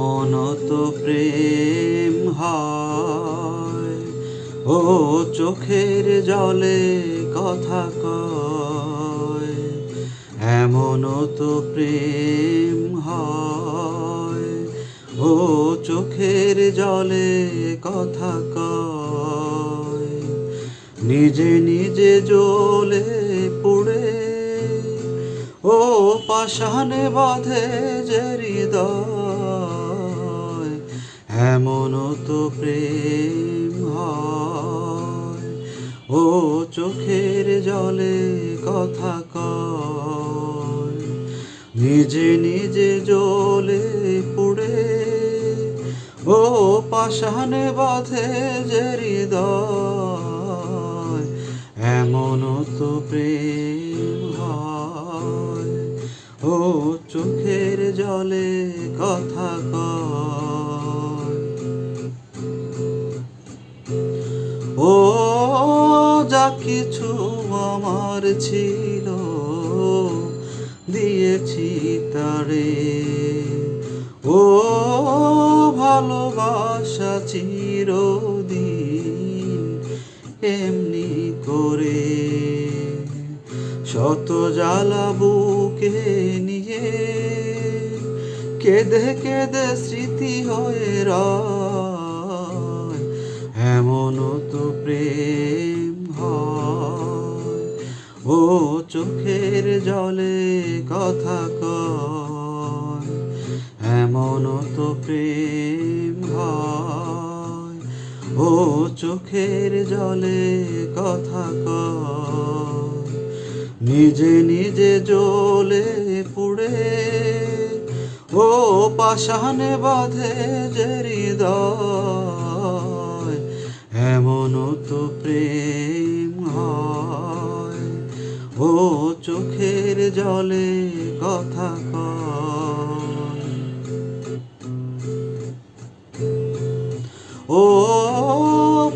এমন তো প্রেম হয়। ও চোখের জলে কথা কয়, এমন তো প্রেম হয়। ও চোখের জলে কথা কয়, নিজে নিজে জলে পুড়ে। ও পাশানে বাঁধে যে হৃদয় এমন তো প্রেম হয়। ও চোখের জলে কথা কয়। নিজে নিজে জ্বলে পুড়ে। ও পাশানে বাঁধে যে হৃদয়। এমন তো প্রেম হয়। ও চোখের জলে কথা কয়। ও যা কিছু আমার ছিল, দিয়েছি তারে। ও ভালোবাসা চিরদিন এমনি করে। শত জ্বালা বুকে নিয়ে কেঁদে কেঁদে স্মৃতি হয়ে রয়। চোখের জলে কথা কয় তো প্রেম হয়। ও চোখের জলে কথা কয়, নিজে নিজে জ্বলে পুড়ে। ও পাশানে বাঁধে যে হৃদয় এমন তো প্রেম হয়। ও চোখের জলে কথা কয়। ও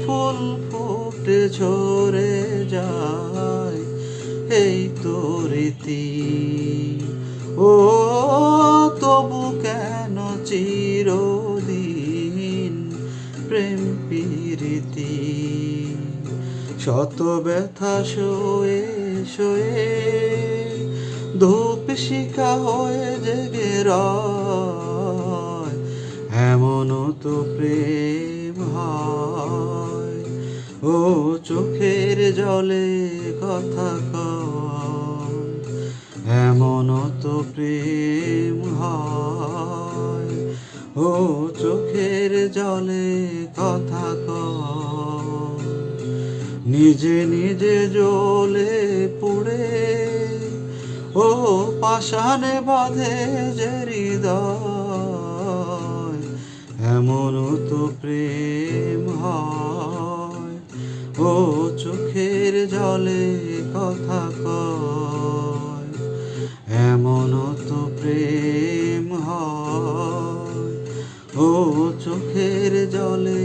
ফুল ফুটে ঝরে যায়, এই তো রীতি। ও তবু কেন চিরদিন প্রেম প্রীতি? শত ব্যথা শোয়ে শোয়ে ধূপ শিখা হয়ে জেগে রয়। এমন তো প্রেম হয়, ও চোখের জলে কথা কয়। তো প্রেম হয়, ও চোখের জলে কথা কয়। নিজে নিজে জ্বলে পুড়ে, ও পাশানে বাঁধে যে হৃদয়, এমন তো প্রেম হয়। ও চোখের জলে কথা কয়, এমন তো প্রেম হয়। ও চোখের জলে